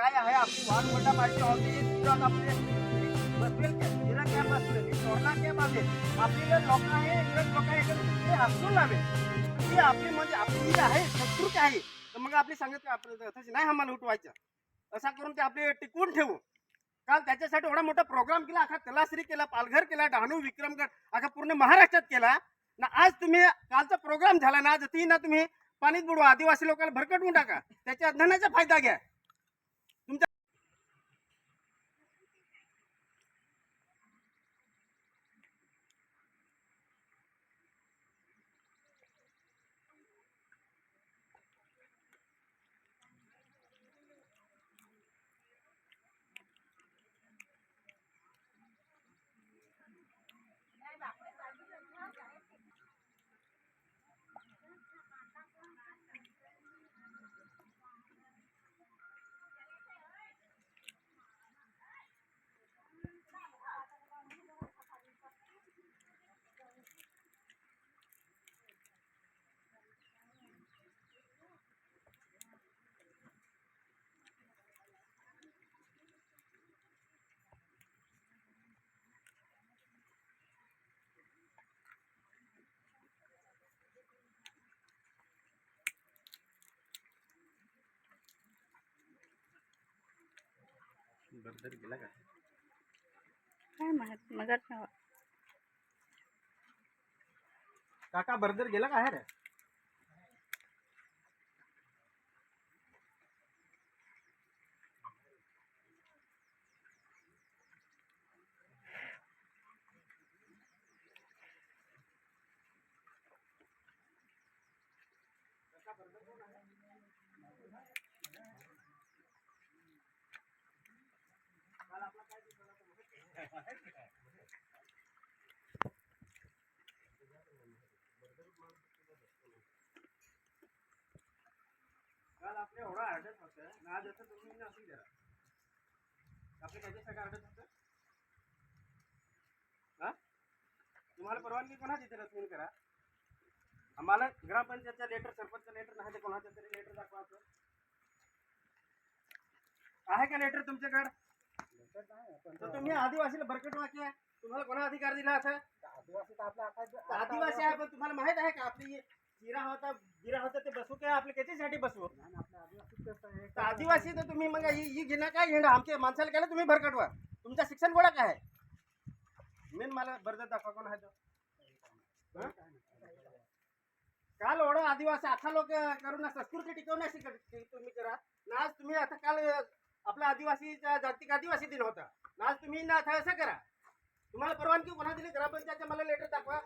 काय आहे? आपली वाढ वडा पाहिजे होती. सुद्धा आपले बसवेल के तिला काय सोडला कॅम्प असेल आपली लोक आहे इंग्रज लोक आहे ते हसून लावे ती आपली म्हणजे आपली जी आहे संस्कृती आहे. तर मग आपली सांगत आपलं तशी नाही आम्हाला उठवायचं. असा करून ते आपले टिकवून ठेवू. काल त्याच्यासाठी एवढा मोठा प्रोग्राम केला अख्खा तलाश्री केला पालघर केला डहाणू विक्रमगड अख्खा पूर्ण महाराष्ट्रात केला. ना आज तुम्ही कालचा प्रोग्राम झाला ना आज ती ना तुम्ही पाणीत बुडवा. आदिवासी लोकांना भरकटवून टाका. त्याच्या धनाचा फायदा घ्या. बर्दर गेला का? काय माहीत मगर काका बर्दर गेला का रे काल आपले एवढा अडत होतं. ना आज असं तुम्ही नसून जरा आपले त्याच्यासाठी अडत होतं? हा? तुम्हाला परवानगी कोणाची इथे फोन करा? आम्हाला ग्रामपंचायतचा लेटर सरपंचचं लेटर नाही ते कोणाचं तरी लेटर दाखवायचं आहे का लेटर तुमच्याकडे? तुम्ही बरकट अधिकार दिला आदिवासी तर आपला आता आदिवासी का आपली जिरा होता जिरा होता, ते बसू बसू? आदिवासी तर मग ही ही भरकटवा तुमचं शिक्षण गोळा काय आहे? मेन मला बर्द दाखवा कोण आहे तो. हं? काल एवढं आदिवासी, आता लोक करून संस्कृती टिकवण्यासाठी कर- तुम्ही करा. ना आज तुम्ही आता काल आपला आदिवासीचा जागतिक आदिवासी दिन होता. आज तुम्ही ना आता असं करा. तुम्हाला परवानगी कोणा दिली? ग्रामपंचायतच्या मला लेटर दाखवा.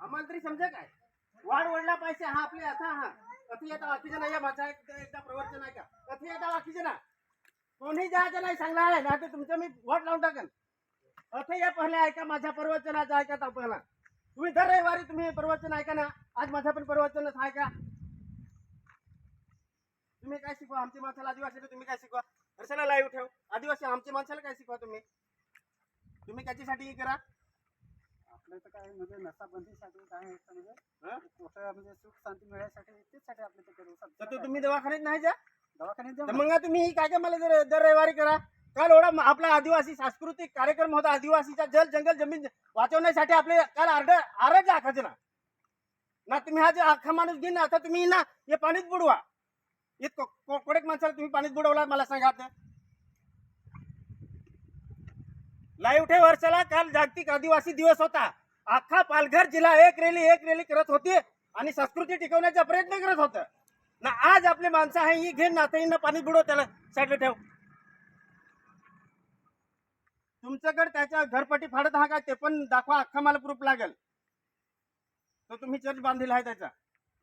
आम्हाला तरी समजा काय? वाढ वडला पैसे हा आपले आता हा. कथी येता बाकीचे नाही माझा एकदा प्रवर्तन आहे का कथी येता बाकीचे ना? कोणी जायचं नाही सांगणार आहे ना तर तुमचं मी वोट लावून टाकेन. अथे या पहिले ऐका माझ्या प्रवचनाचं ऐका तर पहिला. तुम्ही दर रविवारी तुम्ही प्रवचन ऐका ना. आज माझं पण प्रवचनच ऐका तुम्ही काय शिकवा? आमच्या माणसाला आदिवासी तुम्ही काय शिकवा? हर्षाला लाईव्ह ठेव. आदिवासी आमच्या माणसाला काय शिकवा तुम्ही? तुम्ही त्याच्यासाठी करा. आपलं तर काय म्हणजे नसाबंदीसाठी काय तर म्हणजे हं? म्हणजे सुख शांती मिळायसाठी तेचसाठी आपलं ते करू. तर शकतो तो तुम्ही दवाखान्यात नाही जा. दवाखान्यात तर मग तुम्ही काय काय मला दर दर रविवारी करा. काल एवढा म- आपला आदिवासी सांस्कृतिक कार्यक्रम होता. आदिवासीचा जल जंगल जमीन वाचवण्यासाठी आपले काल अर्ध आरज आखायचे ना. ना तुम्ही हा जे अख्खा माणूस घेईन ना आता तुम्ही ना हे पाणीच बुडवा. इतक कोडेक माणसाला तुम्ही पाणीत बुडवला मला सांगा आता. लाईव्ह ठेव वर्षाला काल जागतिक आदिवासी दिवस होता. अख्खा पालघर जिल्हा एक रेली एक रेली करत होती आणि संस्कृती टिकवण्याचा प्रयत्न करत होत. ना आज आपले माणसं आहे ही घेऊन ना पाणी बुडव त्याला साईडला ठेव. तुमच्याकडे त्याच्या घरपट्टी फाडत हा काय ते पण दाखवा अख्खा मला प्रूफ लागेल. तर तुम्ही चर्च बांधलेला आहे त्याचा.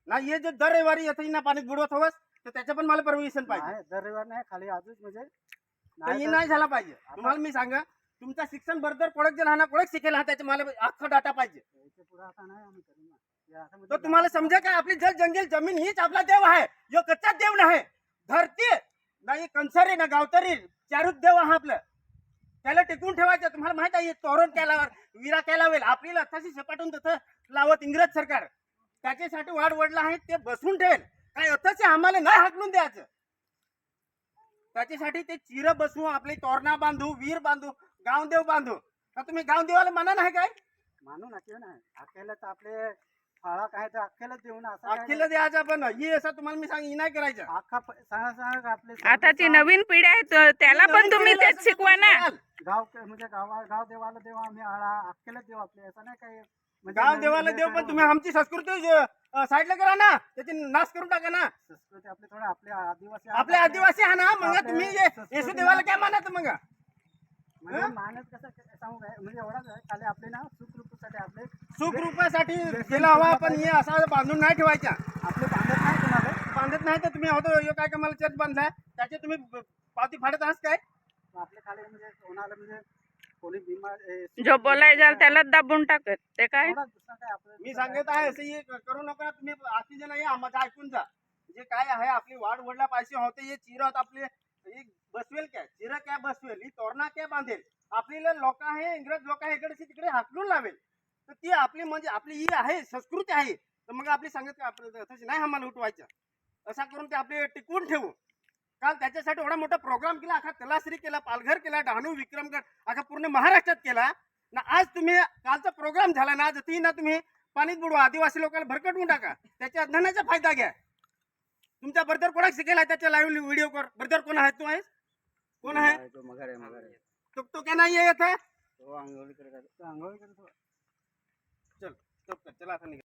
ना ये जे दर रविवारी येत ना पाणी बुडवत हवस तर त्याचं पण मला परमिशन पाहिजे. नाही दर रविवार नाही खाली आजच म्हणजे तर हे तर- नाही झाला पाहिजे. तुम्हाला मी सांगा तुमचा शिक्षण बरोबर कोडक जे राहणार कोडक शिकेल हा त्याचा मला अख्खा डाटा पाहिजे. याच्यापुढे आता नाही आम्ही करू ना. हे आता तो म्हणजे तुम्हाला समजा काय आपली जल जंगल जमीन हीच आपला देव आहे. जो कच्चा देव नाही. धरती नाही कंसरी ना गावतरी. चारूच देव हा आपलं. त्याला टिकून ठेवायचं. तुम्हाला माहीत आहे हे तोरण केल्यावर विरा केला होईल आपली लक्षाशी सपाटून तसं लावत इंग्रज सरकार. त्याच्यासाठी वाढ वडला आहे ते बसून ठेवेल. काय आहे आम्हाला नाही हाकलून द्यायचं. त्याच्यासाठी ते चिर बसवू आपले तोरणा बांधू वीर बांधू गावदेव बांधू. का तुम्ही गावदेवाला म्हणा नाही काय? मानू ना किंवा नाही. अख्याला तर आपले फाळा काय तर अख्यालाच देऊ ना असं काय अख्खीला द्यायचं पण ही असं तुम्हाला मी सांग ही नाही करायचं. अख्खा प- सांगा सांगा का आपले आता ती नवीन पिढी आहे तर त्याला पण तुम्ही तेच शिकवा ना. गाव म्हणजे गावा गाव देवाला देऊ आम्ही आळा अख्याला देऊ आपले असं नाही काय गाव नवीन देवाला देव पण तुम्ही आमची संस्कृती अ, साईडला करा ना त्याची नाश करून टाका ना. संस्कृती आपले थोडे आपले आदिवासी आपले आदिवासी हा ना मग तुम्ही ये- येशू देवाला काय मानत मग? म्हणजे? मानत कसं सांगू काय? म्हणजे एवढाच आहे खाली आपले ना सुखरूपसाठी आपले सुखरूपासाठी गेला हवा पण हे असा बांधून नाही ठेवायचा. आपले बांधत नाही कोणाला. बांधत नाही तर तुम्ही होतो ह्यो काय कमाल चर्च बांधलाय? त्याचे तुम्ही ब- पावती फाडत आहात काय? आपले खाली म्हणजे कोणाला म्हणजे कोणी बिमार ए, जो बोलायचा त्याला दाबून टाकत. ते काय? एवढाच दुसरा काय आपलं? मी सांगत आहे असं हे करू नका तुम्ही आती जण या माझं ऐकून जा. जे काय आहे आपली वाढ वडला पाहिजे होते हे चिरत आपले. हे बसवेल काय? चिर काय बसवेल? ही तोरणा काय बांधेल? आपल्याला लोक आहे इंग्रज लोक आहे इकडे तिकडे हाकलून लावेल. तर ती आपली म्हणजे आपली ही आहे संस्कृती आहे. तर मग आपली सांगत आपलं नाही आम्हाला उठवायचं? असा करून ते आपले टिकवून ठेवू. काल त्याच्यासाठी एवढा मोठा प्रोग्राम केला अख्खा तलासरी केला पालघर केला डहाणू विक्रमगड अख्खा पूर्ण महाराष्ट्रात केला. ना आज तुम्ही कालचा प्रोग्राम झाला ना आज ती ना तुम्ही पाणीत बुडवा आदिवासी लोकांना भरकटवून टाका. त्याच्या धनाचा फायदा घ्या. तुमच्या बरोबर कोणाक शिकेला त्याच्या लाईव्ह व्हिडिओ कर बरोबर कोण आहे तू आहेस? कोण आहे? तो तो काय नाही येत चल चला आता निघा.